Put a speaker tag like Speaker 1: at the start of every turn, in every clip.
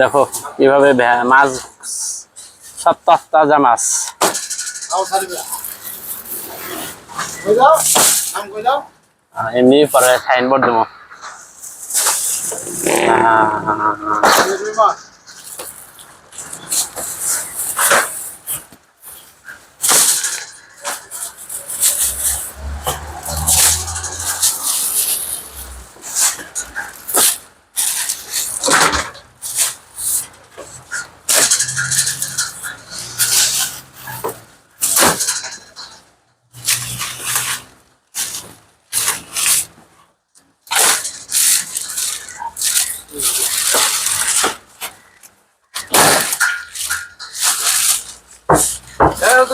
Speaker 1: দেখো কীভাবে মাছ সব তাজা মাছ। এমনি পরে সাইনবোর্ড দেবো।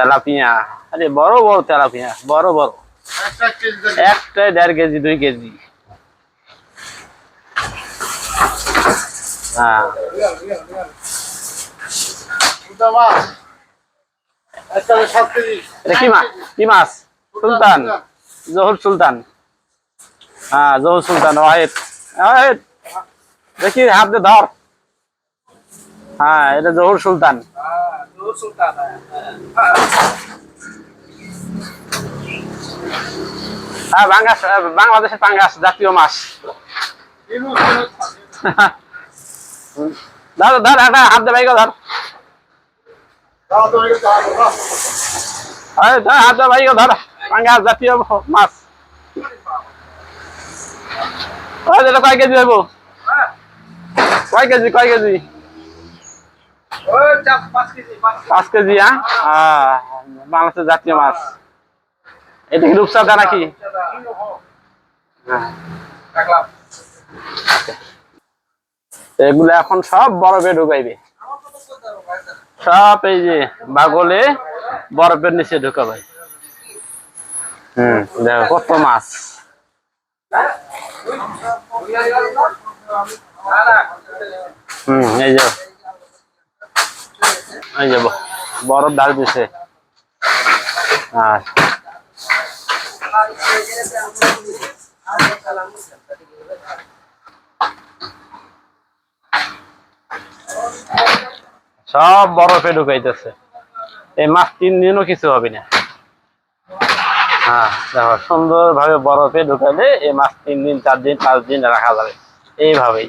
Speaker 1: তেলাপিয়া। আরে বড় বড় তেলাপিয়া বড় বড়। একটা দেড় কেজি দুই কেজি। হ্যাঁ। কি মাছ? কি মাছ? সুলতান। জহুর সুলতান। হ্যাঁ জহুর সুলতান ওয়াহিদ। ওয়াহিদ দেখি হাত দিয়ে ধর। হ্যাঁ এটা জহুর সুলতান। হ্যাঁ বাংলাদেশ বাংলাদেশের পাঙ্গাস জাতীয় মাছ। ধর ধর একটা হাত দে ধর। হাত দে ধর। পাঙ্গাস জাতীয় মাছ। কয় কেজি হইব? কয় কেজি কয় কেজি? পাঁচ কেজি হ্যাঁ? বাংলাদেশের জাতীয় মাছ। এটা কি রূপসাদা নাকি? হ্যাঁ। এগুলো এখন সব বরফে ঢুকাইবে। সব এই যে বাগলে বরফের নিচে ঢুকাবে। হম দেখো কত মাছ। হম এই যে। এই যে বরফ ঢাল দিছে। আর সব বরফে ঢুকাইতেছে। এই মাছ তিন দিনও কিছু হবে না। হ্যাঁ দেখো সুন্দর ভাবে বরফে ঢুকাইলে এই মাছ তিন দিন, চার দিন, পাঁচ দিন রাখা যাবে। এইভাবেই।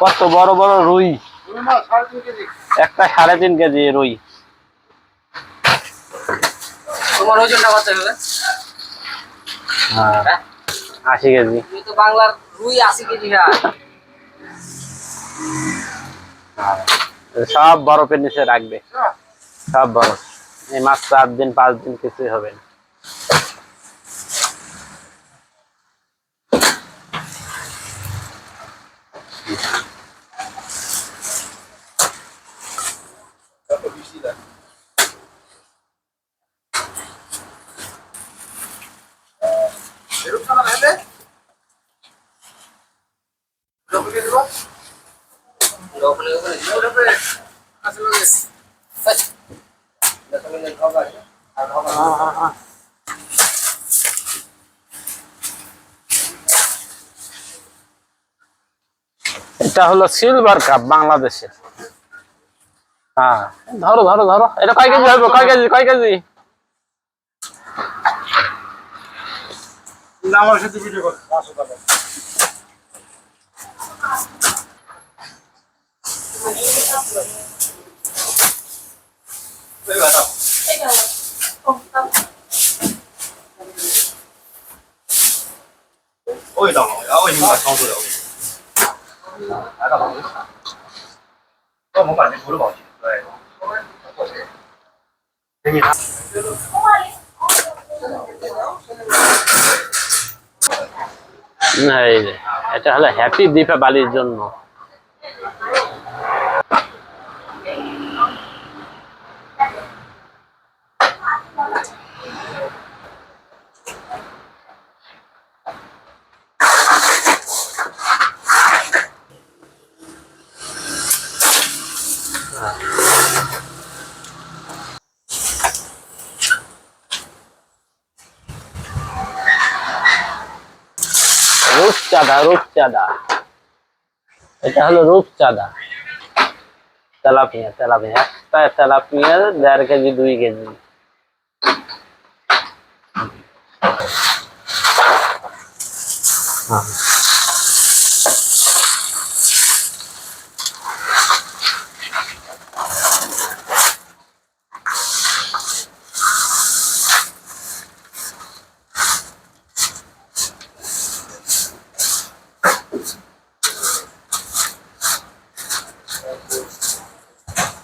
Speaker 1: কত বড় বড় রুই? একটা সাড়ে তিন কেজি রুই।
Speaker 2: তোমার ওজনটা কত হবে?
Speaker 1: হ্যাঁ। আশি কেজি।
Speaker 2: তো বাংলার রুই আশি কেজি হয়।
Speaker 1: হ্যাঁ, সব বরফের নিচে রাখবে। সব বরফ। এই মাছ চার দিন পাঁচ দিন কিছুই হবে না।
Speaker 2: ওখানে ওখানে।
Speaker 1: এটা হলো সিলভার কাপ বাংলাদেশের হ্যাঁ। ধরো ধরো ধরো। এটা কয় কেজি হবে? কয় কেজি কয় কেজি?
Speaker 3: আমার সাথে ভিডিও কর 这个，这个，哦，我给挡了，然后我已经把窗户留。来到楼上，那我们把那葫芦保，对，给你拿。
Speaker 1: 哎，还这还是还必须得把把。রূপচাঁদা রূপচাঁদা এটা হলো রূপচাঁদা তেলাপিয়া তেলাপিয়া একটা তেলাপিয়া দেড় কেজি দুই কেজি হ্যাঁ।